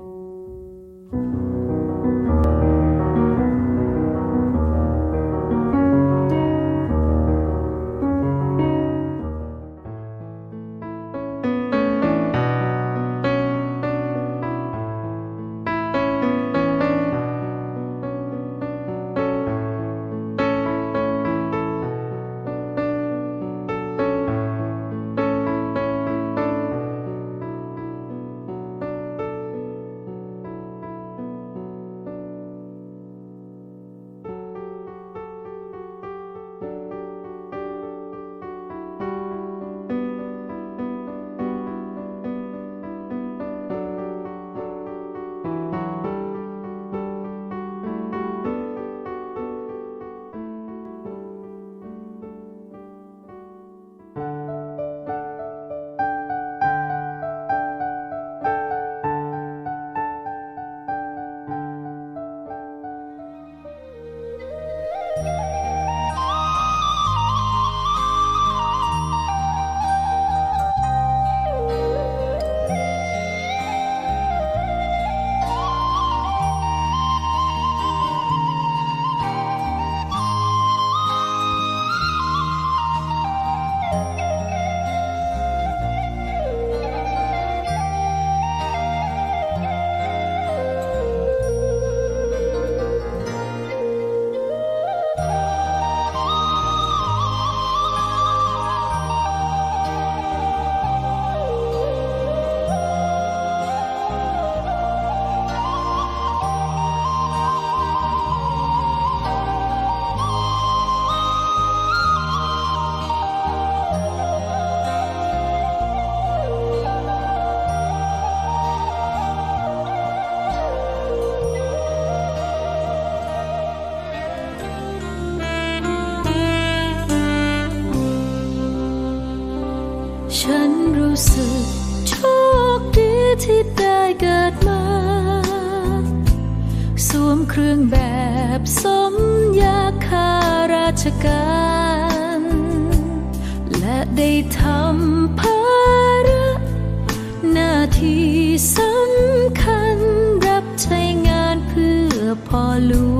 ฉั ที่ได้เกิดมา สวมเครื่องแบบสมยาคาราชการ และได้ทำภาระหน้าที่สำคัญรับใช้งานเพื่อพ่อหลวง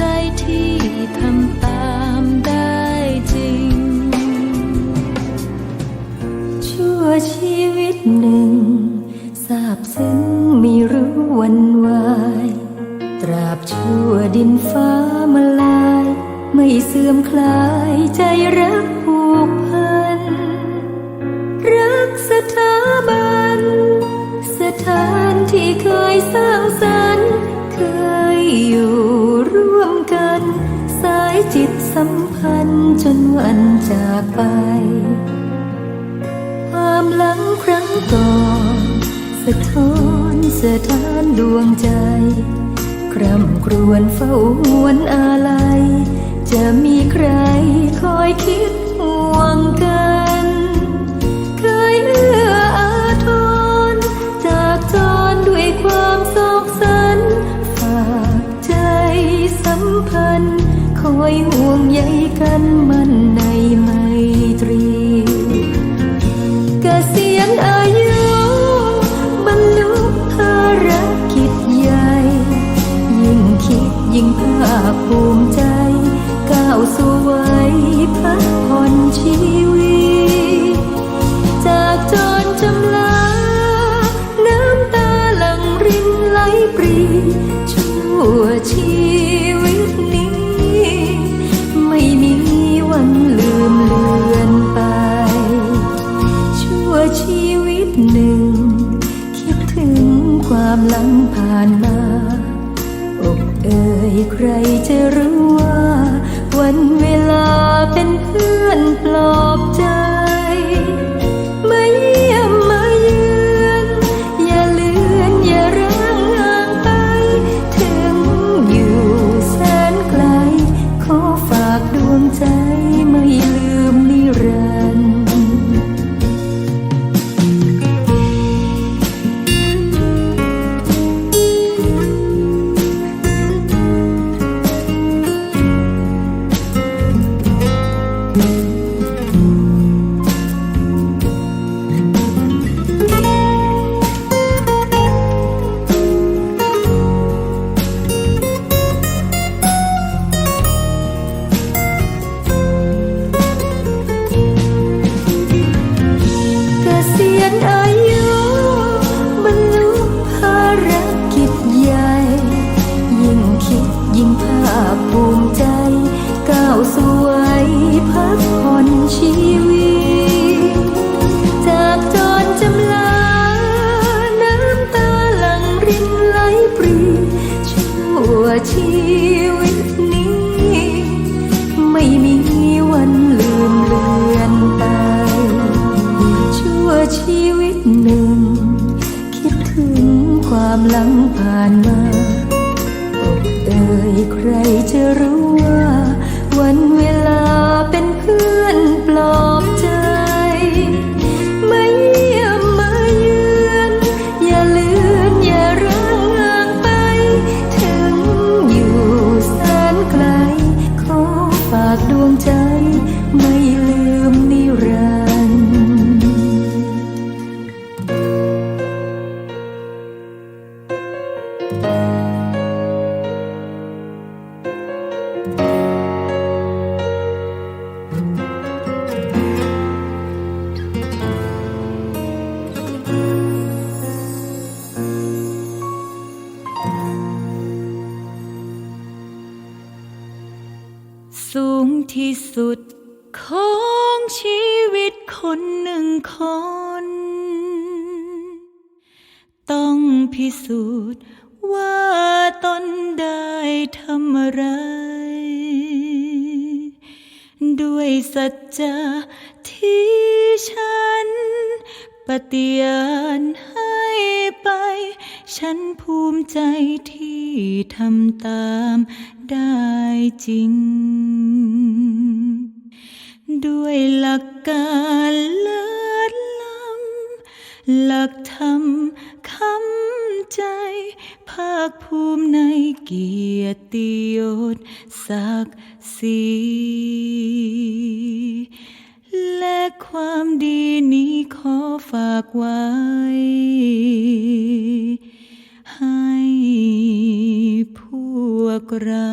ใจที่ท จนวันจากไป ความหลังครั้งก่อนสะท้อนสะท้านดวงใจ คร่ำครวญเฝ้าหวนอาลัย จะมีใครคอยคิดห่วงกัน ชั่วชีวิตนี้ ไม่มีวันลืมเลือนไป ชั่วชีวิตหนึ่ง คิดถึงความหลังผ่านมา อกเอ่ยใครจะรู้ว่า วันเวลาเป็นเพื่อนปลอบใจ นึ่ง คิดถึงความหลังผ่านมาอกเอ่ยใครจะรู้ว่า วันเวลาเป็นเพื่อน สูงที่สุดของชีวิตคนหนึ่งคน ต้องพิสูจน์ว่าตนได้ทำอะไร ด้วยสัจจะที่ฉัน ปฏิญาณให้ไป ฉันภูมิใจที่ทำตาม ได้จริง ด้วยหลักการเลิศล้ำหลักธรรมคำใจ ภาคภูมิในเกียรติยศศักดิ์ศรีและความดีนี้ขอฝากไว้ วกเรา